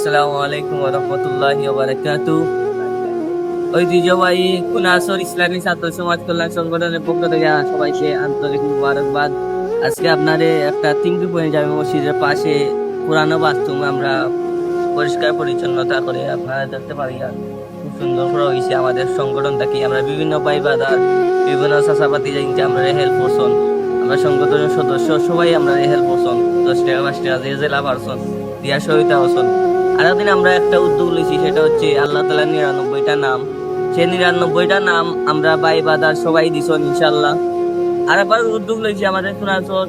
আসসালামু আলাইকুম রহমতুল্লাহি বারাকাতু। ঐতিহ্যবাহী কুনাসর ইসলামী ছাত্র সমাজ কল্যাণ সংগঠনের পক্ষ থেকে সবাইকে আন্তরিক মুবারকবাদ। আজকে আপনাদের একটা তিনটি পয়েন্ট জামে মসজিদের পাশে পুরানো বাথরুম আমরা পরিষ্কার পরিচ্ছন্নতা করে আপনারা দেখতে পারি। খুব সুন্দর করে হয়েছে আমাদের সংগঠন থেকে আমরা বিভিন্ন ভাই বিভিন্ন চাষাপাতি জানিতে আমরা হেল্প করছন আমরা সংগঠনের সদস্য সবাই আমরা হেল্প করছন দশ টাকা, পাঁচ টাকা যে জেলা পারছন দিয়া সহিতা হসন আর একদিন আমরা একটা উদ্যোগ লইছি সেটা হচ্ছে আল্লাহ তালার নিরানব্বইটা নাম। সেই নিরানব্বইটা নাম আমরা বাই বাদার সবাই দিছন ইনশাল্লাহ আর একবার উদ্যোগ লইছি আমাদের খুনাচর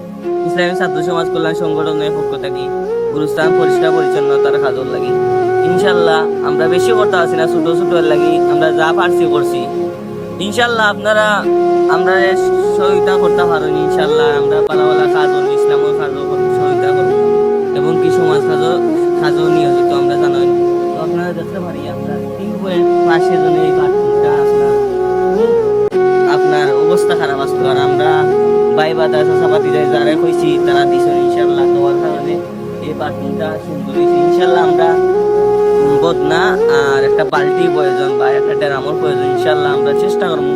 ইসলামী ছাত্র সমাজ কল্যাণ সংগঠনের পক্ষ থেকে। গুরুস্থান পরিষ্কার, পরিচ্ছন্নতার কাজর লাগি। ইনশাল্লাহ আমরা বেশি করতে আছি না, ছোট ছোট লাগি। আমরা যা পারছি করছি। ইনশাল্লাহ আপনারা, আমরা সহযোগিতা করতে পারেন ইনশাল্লাহ আমরা পালাওয়ালা কাজ ইসলামের কাজও আর আমরা বাই বাদা চাষাপাতি যারা কইছি, তারা দিছেন ইনশাল্লাহ তোমার কারণে। এই বাথরুমটা সুন্দর হয়েছে ইনশাল্লাহ আমরা বদনা আর একটা বালতি প্রয়োজন বা একটা ড্রামর প্রয়োজন ইনশাল্লাহ আমরা চেষ্টা করব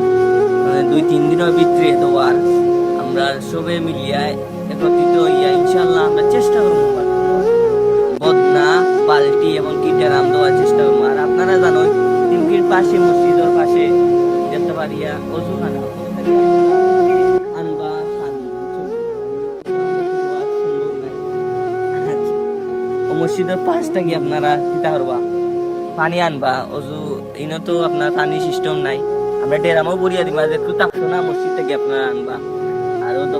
মানে দুই, তিন দিনের ভিতরে দেওয়ার। আমরা সবে মিলিয়া একত্রিত হইয়া ইনশাল্লাহ আমরা চেষ্টা করব বদনা, বালতি এবং কি ড্রাম দেওয়ার চেষ্টা করব আর আপনারা জানেন তিনকির পাশে মসজিদের পাশে দেখতে পারিয়া অজুখানা মসজিদের পাশ থেকে আপনারা কিতা করবা। পানি আনবা, অজু ইনো তো আপনার পানি সিস্টেম নাই। আমরা ডেরামও বরিয়া দিবা যে তাপছো না মসজিদ থেকে আপনারা আনবা। আরও তো